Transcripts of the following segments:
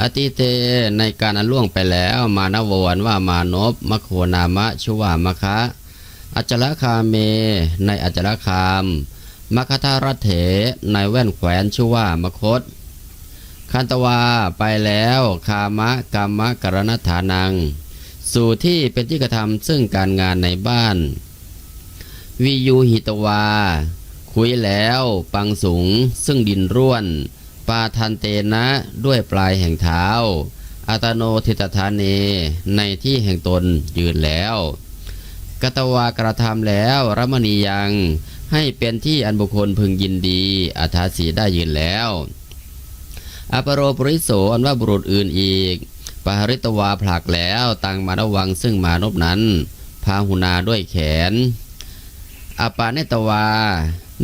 อติเตในการอันล่วงไปแล้วมานโวอันว่ามานพมโคนามะชุวามะคะ อัจจรคาเม ในอัจจรคามมคทารเถในแว่นแขวนชื่อว่ามคต คันตวาไปแล้วคามะกรรมะกรณฐานัง สู่ที่เป็นที่กระทำซึ่งการงานในบ้านวิยูหิตวา คุยแล้ว ปังสูงซึ่งดินร่วน ปาทันเตนะด้วยปลายแห่งเท้าอัตโนทิตฐานเนในที่แห่งตนยืนแล้วกตวากระทำแล้วรมณียังให้เป็นที่อันบุคคลพึงยินดีอาทาสีได้ยืนแล้ว อปโรปริโสอันว่าบุรุษอื่นอีกปหริตวาผลักแล้วตังมาระวังซึ่งมานพนั้น พาหุนาด้วยแขน อปาเนตวา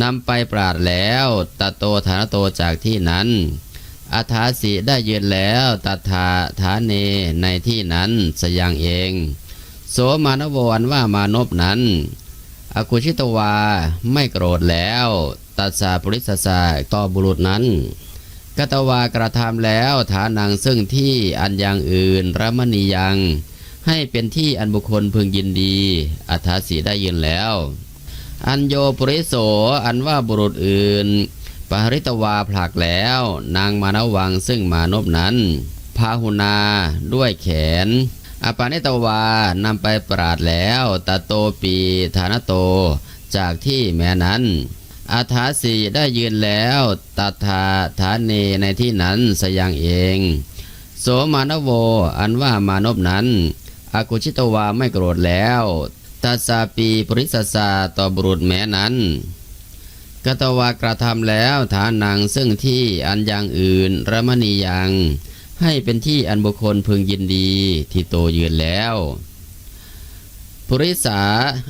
นำไปปราดแล้วตโตฐานโตจากที่นั้นอาทาสีได้ยืนแล้วตถาฐานเนในที่นั้นสยังเอง โสมานวอันว่ามานพนั้น อกุชิตวาไม่โกรธแล้ว ตัสสาปริสสาต่อบุรุษนั้นกตวากระทำแล้วฐานังซึ่งที่อันอย่างอื่นระมณียัง ให้เป็นที่อันบุคคลพึงยินดีอัธาสีได้ยินแล้ว อัญโยปริโสอันว่าบุรุษอื่นปหริตวาผลักแล้ว นางมานวังซึ่งมานพนั้นพาหุนาด้วยแขน อปาเนตวานำไปปราดแล้วตโตปีฐานโตจากที่แม้นั้น อาถาสีได้ยืนแล้วตัทาฐานเนในที่นั้นสยังเอง โสมานโวอันว่ามานพนั้นอากุชิตวาไม่โกรธแล้ว ตัสสาปีปริสสาต่อบุรุษแม้นั้นกตวากระทำแล้วฐานังซึ่งที่อันอย่างอื่นระมณียัง ให้เป็นที่อันบุคคลพึงยินดีที่โตยืนแล้วปุริสา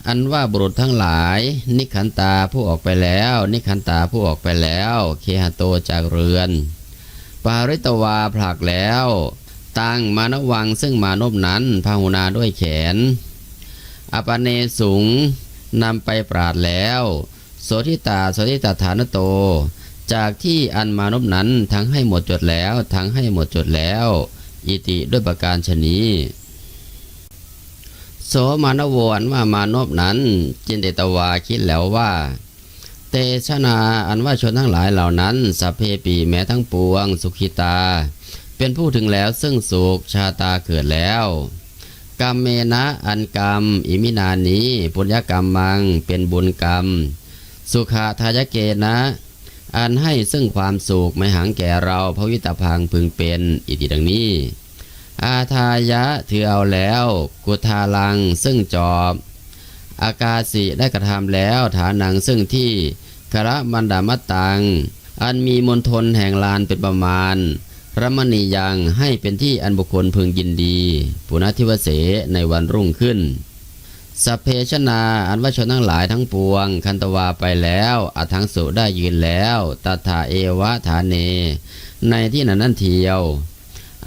อันว่าบุรุษทั้งหลาย นิขันตาผู้ออกไปแล้ว นิขันตาผู้ออกไปแล้ว เคหโตจากเรือน ปาริตวาผลักแล้ว ตั้งมานวังซึ่งมานพนั้นพาหุนาด้วยแขน อปเนสุงนำไปปราดแล้ว โสทิตาโสทิตาฐานโต จากที่อันมานพนั้นทั้งให้หมดจดแล้ว ทั้งให้หมดจดแล้ว อิติด้วยประการชนีโสมานวอันว่ามานพนั้น จินเตตวาคิดแล้วว่า เตชนาอันว่าชนทั้งหลายเหล่านั้นสัพเพปีแม้ทั้งปวง สุขิตา เป็นผู้ถึงแล้วซึ่งสุขชาตาเกิดแล้ว กรรมเมนะอันกรรม อิมินานีปุญญกรรมมังเป็นบุญกรรม สุขาทายเกนะ อันให้ซึ่งความสุขไม่หังแก่เราพระวิตาพังพึงเป็นอิติดังนี้ อาทายะถือเอาแล้ว กุทาลังซึ่งจอบ อากาสิได้กระทำแล้วฐานังซึ่งที่คระมันดามตตัง อันมีมณฑลแห่งลานเป็นประมาณ รมณียังให้เป็นที่อันบุคคลพึงยินดีปุณธิวเสในวันรุ่งขึ้นสเพชนาอันว่าชนทั้งหลายทั้งปวง คันตวาไปแล้วอัทังสุได้ยืนแล้วตถาเอวะฐานเน ในที่นั้นนั่นเทียว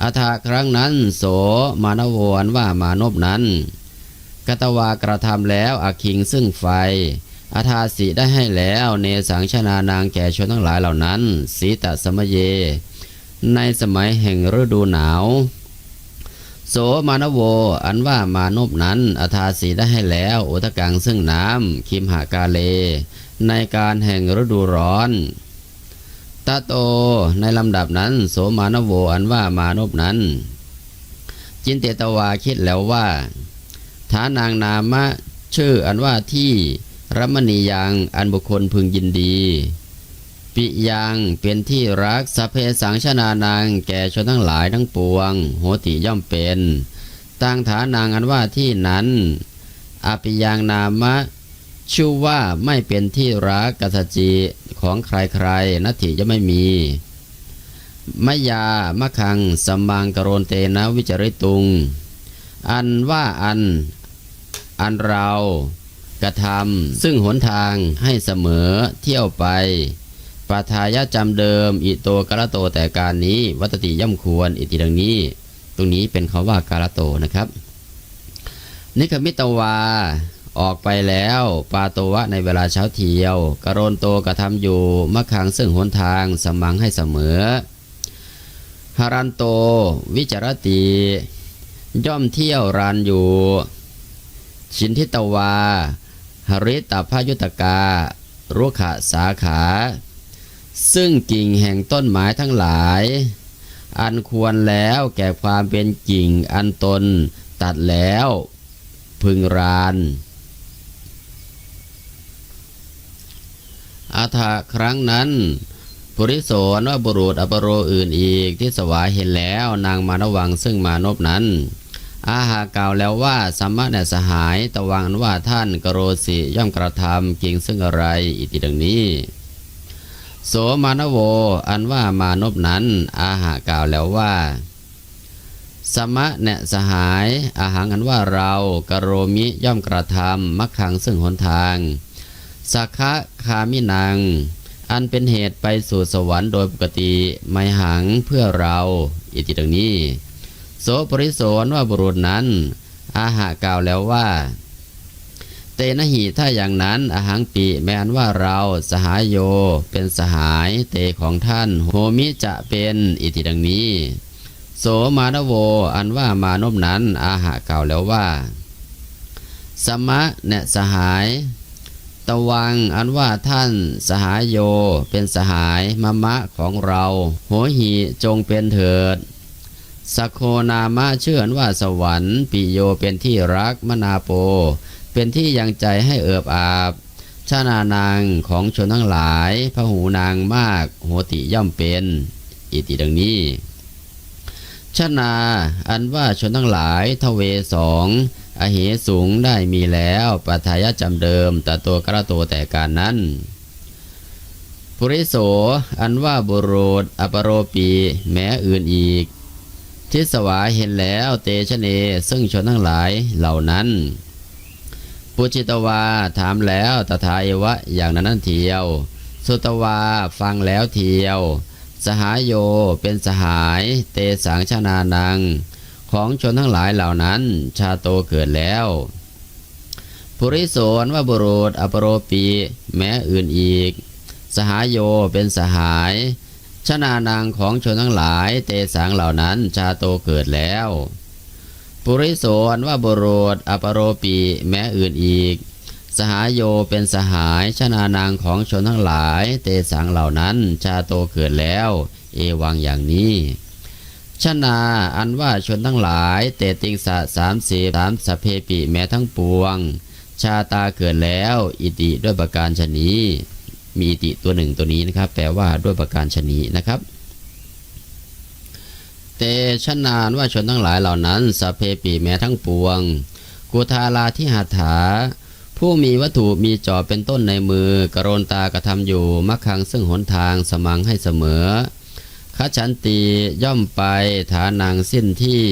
อาทาครั้งนั้นโสมานวนว่ามานพนั้นกตวากระทำแล้วอคิงซึ่งไฟอาทาสีได้ให้แล้วเนสังชนานางแก่ชนทั้งหลายเหล่านั้นสีตสมเย ในสมัยแห่งฤดูหนาว โสมานโว อันว่ามานพนั้นอาทาสีได้ให้แล้วอุทกังซึ่งน้ำคิมหากาเล ในการแห่งฤดูร้อนตาโตในลำดับนั้น โสมานโวอันว่ามานพนั้น จินเตตวาคิดแล้วว่าฐานางนามะชื่ออันว่าที่รัมณียังอันบุคคลพึงยินดี ปิยังเป็นที่รักสพเพสังชนานางแก่ชนทั้งหลายทั้งปวง โหติย่อมเป็นตั้งฐานางอันว่าที่นั้นอภิยังนามะชื่อว่าไม่เป็นที่รักกัสจิของใครๆนัตถิจะไม่มีมะยามะคังสัมมังกโรนเตนะวิจริตุง อันว่าอัน อันเรากระทำซึ่งหนทางให้เสมอเที่ยวไป ปาทายะจำเดิม อิโตกะละโตแต่การนี้ วัตติย่อมควร อิติดังนี้ ตรงนี้เป็นคาว่ากาละโตนะครับ นิคมิตวาออกไปแล้ว ปาโตวะในเวลาเช้าเที่ยว กรณโตกระทำอยู่มะขังซึ่งหนทางสมังให้เสมอหารันโต วิจารติ ย่อมเที่ยวรานอยู่ ชินทิตวาหริตาพายุตกา รุขะสาขา ซึ่งกิ่งแห่งต้นไม้ทั้งหลาย อันควรแล้วแก่ความเป็นกิ่งอันตนตัดแล้ว พึงรานอาถาครั้งนั้นปุริโสนว่าบุรุษอปโรอื่นอีกที่สวายเห็นแล้วนางมานวังซึ่งมานพนั้น อาหากล่าวแล้วว่าสัมมาเนสหายตะวังว่าท่านกโรสิย่อมกระทำกิ่งซึ่งอะไร อิติดังนี้ โสมานโว อันว่ามานพนั้น อาหากล่าวแล้วว่า สมะเนสหาย อาหารอันว่าเรากโรมิย่อมกระทำมักขังซึ่งหนทางสักขะคามินัง อันเป็นเหตุไปสู่สวรรค์โดยปกติไม่หังเพื่อเรา อิติดังนี้ โสปริโสนว่าบุรุษนั้น อาหากล่าวแล้วว่า เตนะหิถ้าอย่างนั้นอาหังปีแม้นว่าเราสหายโยเป็นสหายเตของท่าน โหมิจะเป็นอิติดังนี้ โสมานโวอันว่ามานพนั้นอาหากล่าวแล้วว่า สมะเนสหายตะวังอันว่าท่านสหายโยเป็นสหายมะมะของเรา โหหิจงเป็นเถิดสโคนามะเชื่อว่าสวรรค์ปิโยเป็นที่รักมนาโป เป็นที่ยังใจให้เอิบอาบชานานางของชนทั้งหลายพระหูนางมากโหติย่อมเป็น อิติดังนี้ชนาอันว่าชนทั้งหลายทเวสองอเหสูงได้มีแล้วปัทายะจำเดิมแต่ตัวกระโตแต่การนั้นปุริโสอันว่าบุรุษอปโรปีแม้อื่นอีก ทิสวาเห็นแล้วเตชะเนซึ่งชนทั้งหลายเหล่านั้น ปุจิตวาถามแล้วตถาเอวะอย่างนั้นนั่นเทียว สุตวาฟังแล้วเทียว สหายโยเป็นสหาย เตสังชนานัง ของชนทั้งหลายเหล่านั้น ชาโตเกิดแล้วปุริโสนว่าบุรุษอปโรปีแม้อื่นอีก สหายโยเป็นสหายชนานางของชนทั้งหลาย เตสังเหล่านั้นชาโตเกิดแล้ว ปุริโสนว่าบุรุษอปโรปีแม้อื่นอีก สหายโยเป็นสหายชนานางของชนทั้งหลาย เตสังเหล่านั้นชาโตเกิดแล้ว เอวังอย่างนี้ชนาอันว่าชนทั้งหลายเตติงสะสามสีสามสเพปิแม้ทั้งปวง ชาตาเกิดแล้ว อิติด้วยประการชนีมีอิติตัวหนึ่งตัวนี้นะครับ แปลว่าด้วยประการชนีนะครับ เตชนานว่าชนทั้งหลายเหล่านั้นสเพปีแม้ทั้งปวง กุทาลาที่หัตถา ผู้มีวัตถุมีจอบเป็นต้นในมือ กรณตากระทำอยู่มักคังซึ่งหนทางสมังให้เสมอขชันตีย่อมไปฐานังสิ้นที่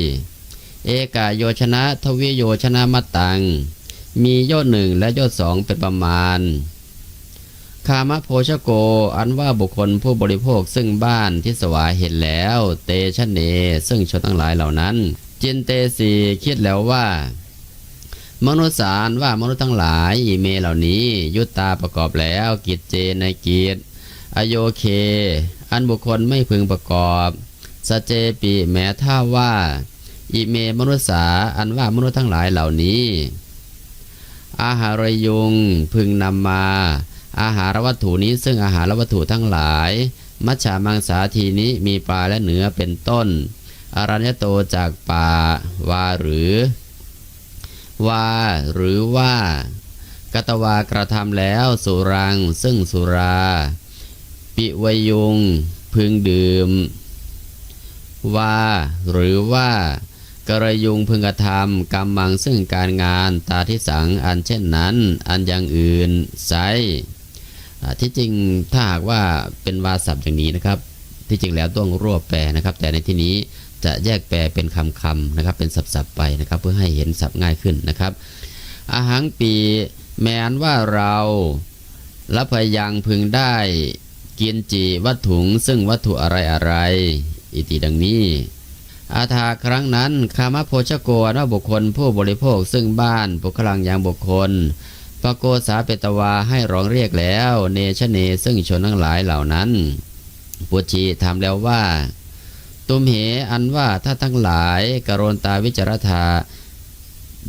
เอกาโยชนะ ทวิโยชนะมัตตัง มียอดหนึ่งและยอดสองเป็นประมาณ คามะโพชโก อันว่าบุคคลผู้บริโภคซึ่งบ้านที่สวายเห็นแล้ว เตชะเน ซึ่งชนทั้งหลายเหล่านั้น จินเตสีคิดแล้วว่า มนุษย์สารว่ามนุษย์ทั้งหลายอีเมเหล่านี้ ยุตตาประกอบแล้ว กิจเจในกิจอโยเค อันบุคคลไม่พึงประกอบสเจปีแม้ท่าว่าอีเมมนุษย์สาอันว่ามนุษย์ทั้งหลายเหล่านี้ อาหารยุงพึงนำมา อาหารวัตถุนี้ซึ่งอาหารวัตถุทั้งหลาย มัชฌามังสาทีนี้มีปลาและเนื้อเป็นต้น อารัญญโตจากป่าวาหรือว่าหรือว่ากตวากระทำแล้วสุรัง ซึ่งสุรา ปิวยุง พึงดื่มว่าหรือว่ากระยุงพึงกระทำกรรมังซึ่งการงานตาที่สังอันเช่นนั้น อันอย่างอื่นไซ ที่จริงถ้าหากว่าเป็นวาศัพท์อย่างนี้นะครับ ที่จริงแล้วต้องรวบแปลนะครับ แต่ในที่นี้จะแยกแปลเป็นคำคำๆนะครับ เป็นศัพท์ๆไปนะครับ เพื่อให้เห็นศัพท์ง่ายขึ้นนะครับ อาหังปีแม้นว่าเราละพยังพึงได้กินจีวัตถุง ซึ่งวัตถุอะไรอะไรๆอิติดังนี้ อาถาครั้งนั้นคามะโพชโกว่าบุคคลผู้บริโภคซึ่งบ้านปุคลังอย่างบุคคล ปโกสาเปตวาให้ร้องเรียกแล้ว เนชเนซึ่งชนทั้งหลายเหล่านั้น ปุจีถามแล้วว่า ตุมเหอันว่าถ้าทั้งหลายกรณตาวิจารธา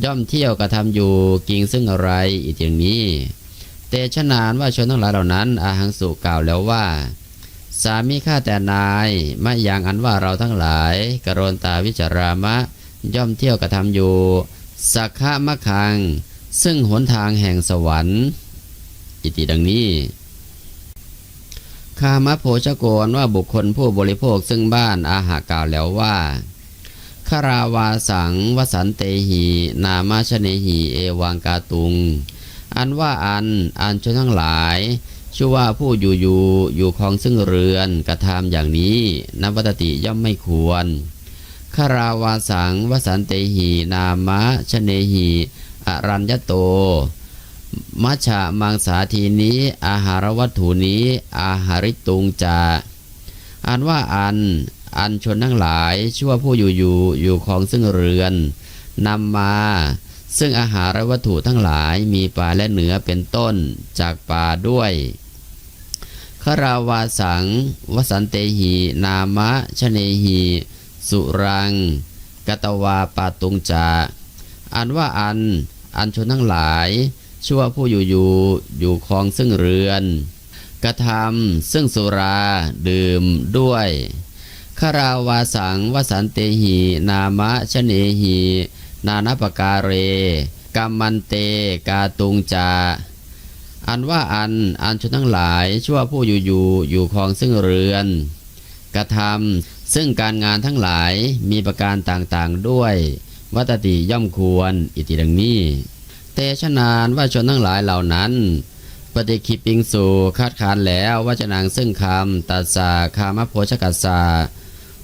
ย่อมเที่ยวกระทำอยู่กิงซึ่งอะไรอีกอย่างนี้ เตชะนานว่าชนทั้งหลายเหล่านั้น อาหังสุกล่าวแล้วว่า สามีข้าแต่นายไม่อย่างอันว่าเราทั้งหลายกรณตาวิจารามะ ย่อมเที่ยวกระทำอยู่สักขะมะคัง ซึ่งหนทางแห่งสวรรค์ อิติดังนี้คามะโพชโกนว่าบุคคลผู้บริโภคซึ่งบ้านอาหากล่าวแล้วว่าคาราวาสังวสันเตหี นามาชเนหีเอวังกาตุง อันว่าอัน อันชนทั้งหลาย ชื่อว่าผู้อยู่อยู่อยู่คองซึ่งเรือนกระทำอย่างนี้นวัตติย่อมไม่ควรคาราวาสังวสันเตหี นามะชเนหี อรัญญโต มัชฌะมังสาทีนี้ อาหารวัตถุนี้ อาหาริตุงจาอันว่าอัน อันชนทั้งหลายชั่วผู้อยู่อยู่อยู่ของซึ่งเรือนนำมา ซึ่งอาหารวัตถุทั้งหลายมีปลาและเนื้อเป็นต้นจากปลาด้วยคราวาสัง วสันเตหี นามะชเนหี สุรังกตวาปาตุงจาอันว่าอัน อันชนทั้งหลายชั่วผู้อยู่อยู่อยู่คลองซึ่งเรือน กระทำซึ่งสุราดื่มด้วยคาราวาสังวสันเตหี นามะชเนหี นานาปการเรกัมมันเตกาตุงจา อันว่าอันอันชนทั้งหลายชั่วผู้อยู่อยู่อยู่คลองซึ่งเรือน กระทำซึ่งการงานทั้งหลายมีประการต่างๆด้วย วัตติย่อมควร อิติดังนี้ เตชะนานว่าชนทั้งหลายเหล่านั้น ปฏิคิปิงสูคาดคานแล้วว่าจะนางซึ่งคำตัสสาคามโพชกัสสา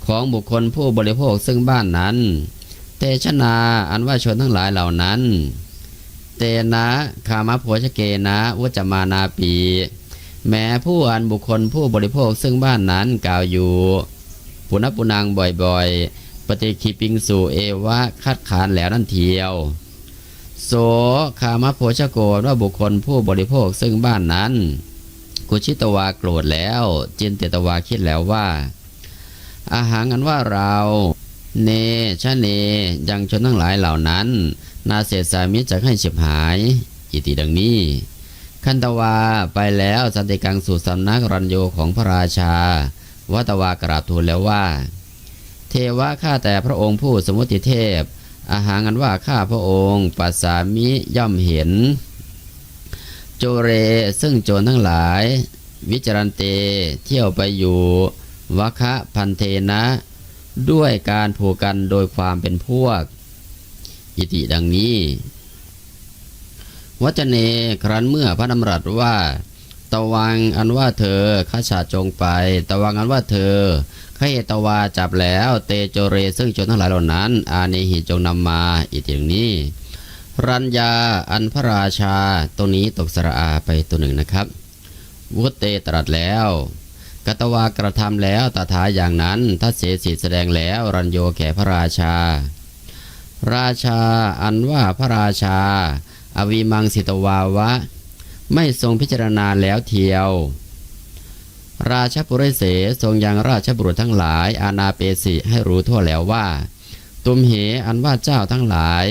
ของบุคคลผู้บริโภคซึ่งบ้านนั้น เตชะนาอันว่าชนทั้งหลายเหล่านั้น เตนะคามโพชเกนะวจมานาปี แม้ผู้อันบุคคลผู้บริโภคซึ่งบ้านนั้นกล่าวอยู่ ปุณปุนังบ่อยๆ ปฏิคิปิงสูเอวะคัดขานแล้วนั่นเทียว โสคามโพชโกนว่าบุคคลผู้บริโภคซึ่งบ้านนั้น กุชิตวาโกรธแล้ว จินเตตวาคิดแล้วว่า อาหารอันว่าเรา เนชะเนยังชนทั้งหลายเหล่านั้น นาเศษสามิจะให้ฉิบหาย อิติดังนี้ คันตวาไปแล้วสันติกังสู่สำนักรัญโยของพระราชาวัตวากราบทูลแล้วว่า เทวะข้าแต่พระองค์ผู้สมุติเทพ อาหารันว่าข้าพระองค์ปัสสามิย่อมเห็น โจเรซึ่งโจรทั้งหลาย วิจารันเตเที่ยวไปอยู่วะคะพันเทนะ ด้วยการผูกกันโดยความเป็นพวก อิติดังนี้วัจเนครั้นเมื่อพระดำรัสว่า ตวังอันว่าเธอข้าชาจงไป ตวังอันว่าเธอ เอตวาจับแล้ว เตโจเรซึ่งโจรทั้งหลายเหล่านั้น อาเนหิจงนำมาอิติอย่างนี้ รัญญาอันพระราชาตัวนี้ตกสระอาไปตัวหนึ่งนะครับวุตเตตรัสแล้วกตวากระทำแล้วตถาอย่างนั้นทัศเสสิแสดงแล้วรัญโยแก่พระราชา ราชาอันว่าพระราชา อวิมังสิตวาวะ ไม่ทรงพิจารณาแล้วเทียว ราชปุริเสทรงยังราชบุรุษทั้งหลาย อาณาเปสิให้รู้ทั่วแล้วว่า ตุมเหอันว่าเจ้าทั้งหลาย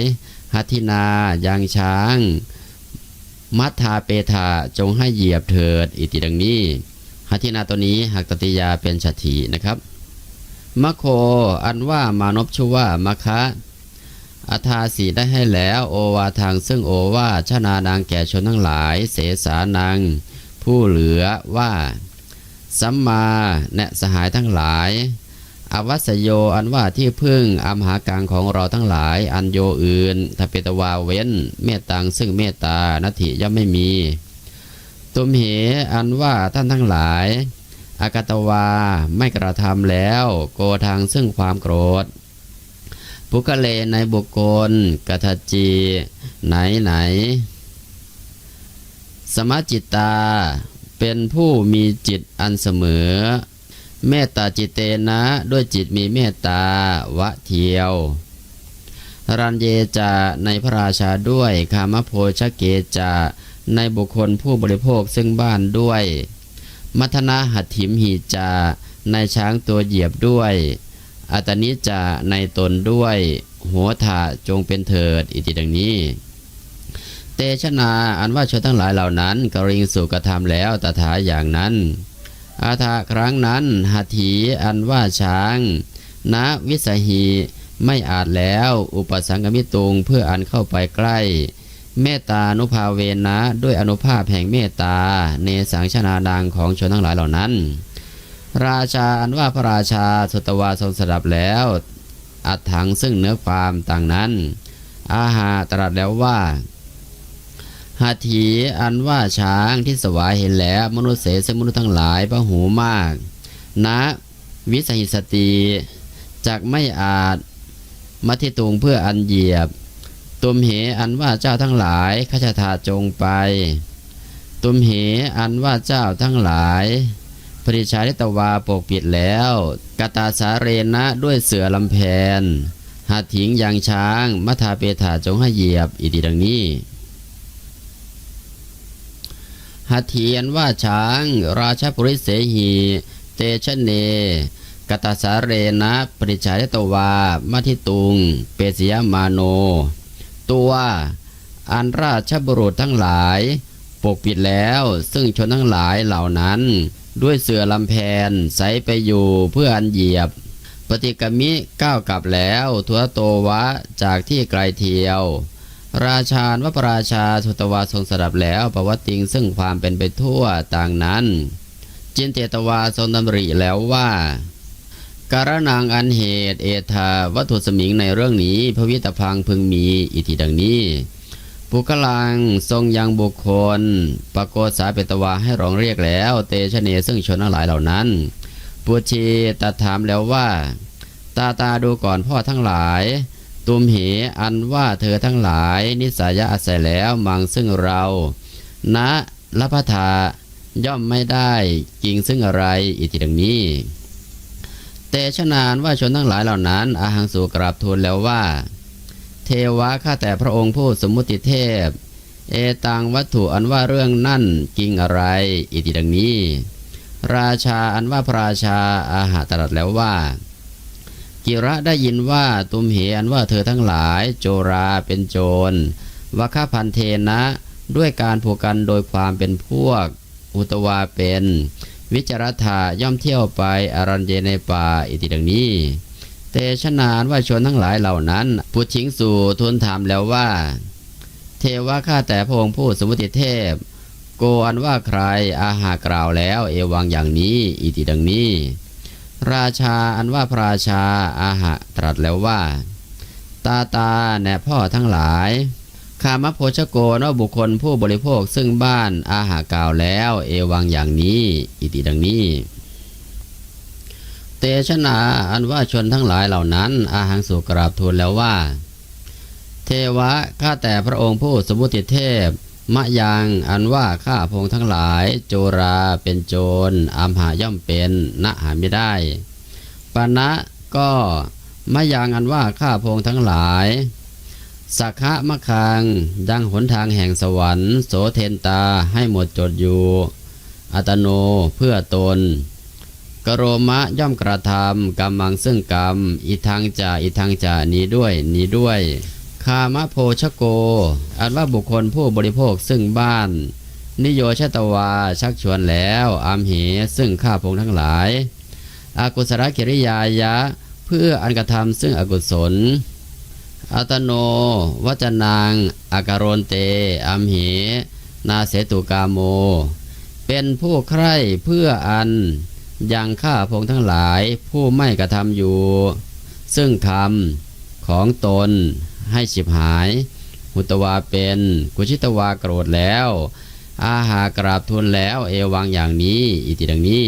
หัตินายังช้าง มัทธาเปธาจงให้เหยียบเถิด อิติดังนี้หัตินาตัวนี้หักตติยาเป็นฉัตถีนะครับมะโคอันว่ามานพชื่อว่ามะคะอาทาสีได้ให้แล้วโอวาทางซึ่งโอวาชนานางแก่ชนทั้งหลาย เสสานังผู้เหลือว่า สัมมาแนะสหายทั้งหลายอวัสโยอันว่าที่พึ่งอมหากังของเราทั้งหลาย อันโยอื่นถ้าเปตวาเว้น เมตตังซึ่งเมตตานาทิย่อมไม่มี ตุมเหอันว่าท่านทั้งหลายอากาตวาไม่กระทำแล้ว โกทางซึ่งความโกรธปุกเลในบุคคลกทจี ไหนไหน สมจิตตา เป็นผู้มีจิตอันเสมอ เมตตาจิตเตนะด้วยจิตมีเมตตาวะเทียวรันเยจาในพระราชาด้วยคามโพชเกจาในบุคคลผู้บริโภคซึ่งบ้านด้วย มัทนาหัตถิมหีจาในช้างตัวเหยียบด้วย อัตนิจจะในตนด้วย หัวถาจงเป็นเถิดอิติดังนี้ เตชนาอันว่าชนทั้งหลายเหล่านั้นกริงสู่กระทำแล้วตถาอย่างนั้น อาทาครั้งนั้นหัตถีอันว่าช้างณวิสหีไม่อาจแล้วอุปสังกมิตุงเพื่ออันเข้าไปใกล้ เมตตานุภาเวนะด้วยอนุภาพแห่งเมตตาเนสังชนาดังของชนทั้งหลายเหล่านั้น ราชาอันว่าพระราชาสุตวาทรงสดับแล้ว อัดถังซึ่งเนื้อความต่างนั้น อาหาตรัสแล้วว่า หาถีอันว่าช้างที่สวายเห็นแล้วมนุษย์เสสมนุษย์ทั้งหลายพระหูมากณวิสหิสติจักไม่อาจมัทิตุงเพื่ออันเหยียบ ตุมเหอันว่าเจ้าทั้งหลายขจทาจงไป ตุมเหอันว่าเจ้าทั้งหลายปริชาลิตวาปกปิดแล้วกตาสาเรนะด้วยเสือลำแพนหาถิงยางช้างมัทาเปถาจงให้เหยียบ อิติดังนี้ หัตถีอันว่าช้าง ราชปุริเสหี เตชะเน กตาสาเรนะปริชาลิตวามัทิตุง เปสยมาโน ตัวอันราชบุรุษทั้งหลาย ปกปิดแล้วซึ่งชนทั้งหลายเหล่านั้น ด้วยเสือลำแพนใสไปอยู่เพื่ออันเหยียบ ปฏิกมิก้าวกลับแล้ว ทัวโตวะจากที่ไกลเทียว ราชาญวปราชาสุตวาทรงสดับแล้วประวัติงซึ่งความเป็นไปทั่วต่างนั้นจินเตตวาทรงดำริแล้วว่าการนางอันเหตุเอธาวัตถุสมิงในเรื่องนี้ พระวิตพังพึงมีอิทธิดังนี้ ปุกลังทรงยังบุคคล ปโกษาเปตวาให้ร้องเรียกแล้ว เตชะเนซึ่งชนทั้งหลายเหล่านั้นปุชีตัดถามแล้วว่า ตาตาดูก่อนพ่อทั้งหลาย ตุมเหอันว่าเธอทั้งหลายนิสายะอาศัยแล้วมังซึ่งเราณละพทาย่อมไม่ได้จริงซึ่งอะไรอิติดังนี้ เตชะนานว่าชนทั้งหลายเหล่านั้น อาหังสู่กราบทูลแล้วว่า เทวะข้าแต่พระองค์ผู้สมมุติเทพ เอตังวัตถุอันว่าเรื่องนั่นจริงอะไร อิติดังนี้ ราชาอันว่าพระราชาอาหาตรัสแล้วว่า กิระได้ยินว่าตุมเหอันว่าเธอทั้งหลาย โจราเป็นโจรวัคพันเทนะ ด้วยการผูกกันโดยความเป็นพวก อุตวาเป็น วิจารธาย่อมเที่ยวไปอารัญเยในป่าอิติดังนี้ เตชนานว่าชนทั้งหลายเหล่านั้นพุทธิงสู่ทูลถามแล้วว่า เทวะข้าแต่พระองค์ผู้สมุติเทพ โกอันว่าใครอาหากล่าวแล้ว เอวังอย่างนี้ อิติดังนี้ ราชาอันว่าพระราชาอาหะตรัสแล้วว่า ตาตาแน่พ่อทั้งหลาย คามโพชโกนว่าบุคคลผู้บริโภคซึ่งบ้านอาหากล่าวแล้ว เอวังอย่างนี้ อิติดังนี้ เตชะนาอันว่าชนทั้งหลายเหล่านั้น อาหังสุกราบทูลแล้วว่า เทวะข้าแต่พระองค์ผู้สมมุติเทพ มะยังอันว่าข้าพงทั้งหลาย โจราเป็นโจรอัมหาย่อมเป็นณหาไม่ได้ปานะก็มะยังอันว่าข้าพงทั้งหลายสักขะมะคังยังหนทางแห่งสวรรค์ โสเทนตาให้หมดจดอยู่ อัตโนเพื่อตน กโรมะย่อมกระทำกรรมังซึ่งกรรมอีทางจ่าอีทางจ่านี้ด้วยนี้ด้วย คามะโพชโก อันว่าบุคคลผู้บริโภคซึ่งบ้าน นิโยชตวาชักชวนแล้วอามเหซึ่งข้าพงทั้งหลาย อากุศลกิริยายะ เพื่ออันกระทำซึ่งอกุศล อัตโน วัจนางอาการนเตอัมเหนาเสตุกาโม เป็นผู้ใคร่เพื่ออันยังข้าพงทั้งหลายผู้ไม่กระทำอยู่ ซึ่งคำของตน ให้ฉิบหาย หุตวาเป็น กุชิตวาโกรธแล้ว อาหากราบทูลแล้วเอวังอย่างนี้ อิติดังนี้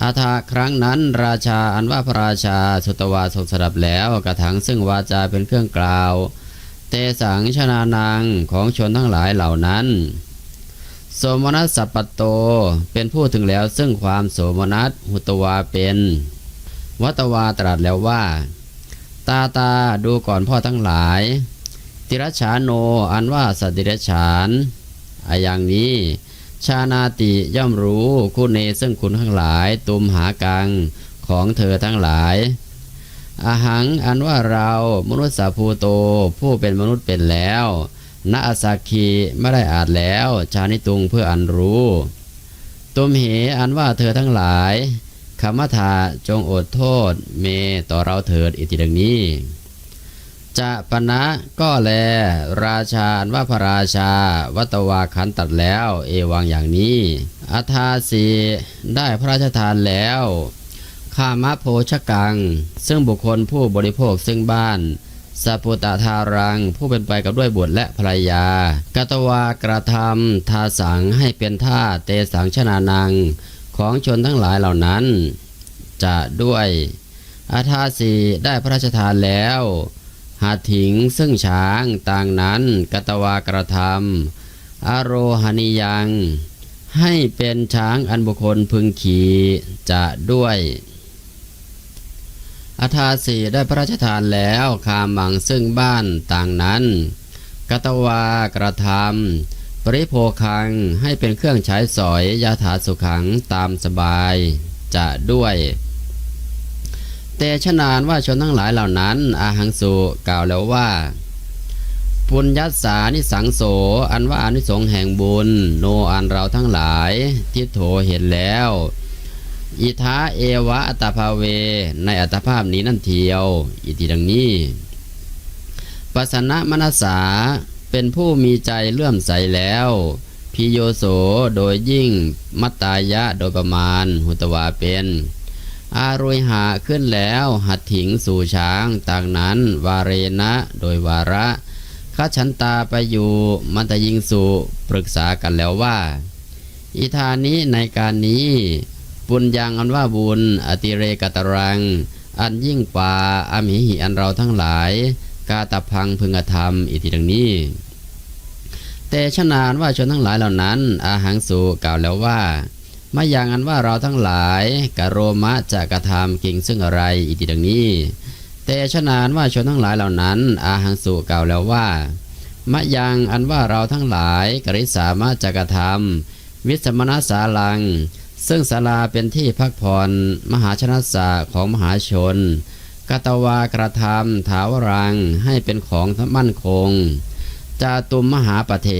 อาทาครั้งนั้นราชาอันว่าพระราชาสุตวาทรงสดับแล้วกระถังซึ่งวาจาเป็นเครื่องกล่าว เตสังชนานังของชนทั้งหลายเหล่านั้น โสมนัสสัปปตโตเป็นผู้ถึงแล้วซึ่งความโสมนัสหุตวาเป็น วัตวาตรัสแล้วว่า ตาตาดูก่อนพ่อทั้งหลาย ติรชานโนอันว่าสัตติรชานอาอย่างนี้ ชานาติย่อมรู้คุณเนซึ่งคุณทั้งหลาย ตุมหากังของเธอทั้งหลายอาหังอันว่าเรามนุษย์สาภูโตผู้เป็นมนุษย์เป็นแล้วณอาสาคีไม่ได้อาจแล้ว ชานิตุงเพื่ออันรู้ ตุมเหอันว่าเธอทั้งหลาย คำมัทาจงอดโทษเมต่อเราเถิดอิติดังนี้ จะปณะก็แล ราชานว่าพระราชา วัตวาขันตัดแล้ว เอวังอย่างนี้อัทาสีได้พระราชทานแล้วข้ามะโพชกัง ซึ่งบุคคลผู้บริโภคซึ่งบ้านสัพพุตทารังผู้เป็นไปกับด้วยบุตรและภรรยากตวากระทำทาสังให้เป็นท่าเตสังชนานัง ของชนทั้งหลายเหล่านั้น จะด้วยอาทาสีได้พระราชทานแล้ว หาถิงซึ่งช้างต่างนั้นกตวากระทำอโรหณิยัง ให้เป็นช้างอันบุคคลพึงขี่จะด้วยอาทาสีได้พระราชทานแล้วคามังซึ่งบ้านต่างนั้นกตวากระทำ ปริโภคังให้เป็นเครื่องใช้สอยยาถาสุขังตามสบายจะด้วยแต่ชนานว่าชนทั้งหลายเหล่านั้น อาหังสุกล่าวแล้วว่า ปุญญสานิสังโส อันว่าอนิสงส์แห่งบุญ โนอันเราทั้งหลายที่โถเห็นแล้วอิทาเอวะอัตภาเว ในอัตภาพนี้นั่นเทียว อิติดังนี้ปัสนะมนัสสา เป็นผู้มีใจเลื่อมใสแล้วพิโยโสโดยยิ่งมัตตายะโดยประมาณ หุตวาเป็น อารุยหาขึ้นแล้วหัดถิงสู่ช้างต่างนั้น วาเรณะโดยวาระข้าฉันตาไปอยู่มันตยิงสุปรึกษากันแล้วว่า อิธานี้ในการนี้ ปุญญังอันว่าบุญ อติเรกตรัง อันยิ่งกว่าอมิหิอันเราทั้งหลาย กาตพังพึงธรรมอิติดังนี้ แต่ชนานว่าชนทั้งหลายเหล่านั้น อาหังสุกล่าวแล้วว่ามาอย่างอันว่าเราทั้งหลายกะโรมะจะกระทำกิ่งซึ่งอะไรอิติดังนี้ แต่ชนานว่าชนทั้งหลายเหล่านั้น อาหังสุกล่าวแล้วว่ามะยังอันว่าเราทั้งหลายกริสามารถจะกระทำวิสมณสาลัง ซึ่งศาลาเป็นที่พักผ่อนมหาชนสาของมหาชน กตวากระทำถาวรังให้เป็นของมั่นคง จาตุมมหาปะเถ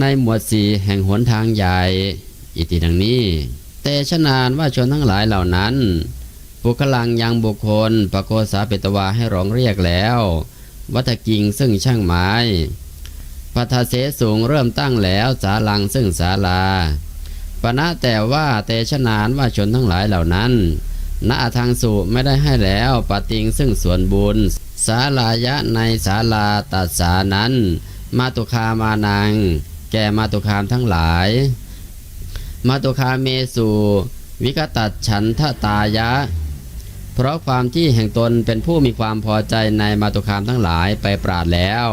ในหมวดสี่แห่งหนทางใหญ่ อิติดังนี้แต่ชนานว่าชนทั้งหลายเหล่านั้นปุคลังยังบุคคลปโกษาเปตวาให้ร้องเรียกแล้ว วัตกิงซึ่งช่างไม้ปัทเสสูงเริ่มตั้งแล้วสาลังซึ่งศาลาปณะแต่ว่าเตชนานว่าชนทั้งหลายเหล่านั้น ณทางสุไม่ได้ให้แล้วปติงซึ่งส่วนบุญ สาลายะในศาลาตัดสานั้น มาตุคามานัง แก่มาตุคามทั้งหลาย มาตุคาเมสุวิกตัดฉันทตายะ เพราะความที่แห่งตนเป็นผู้มีความพอใจในมาตุคามทั้งหลายไปปราดแล้ว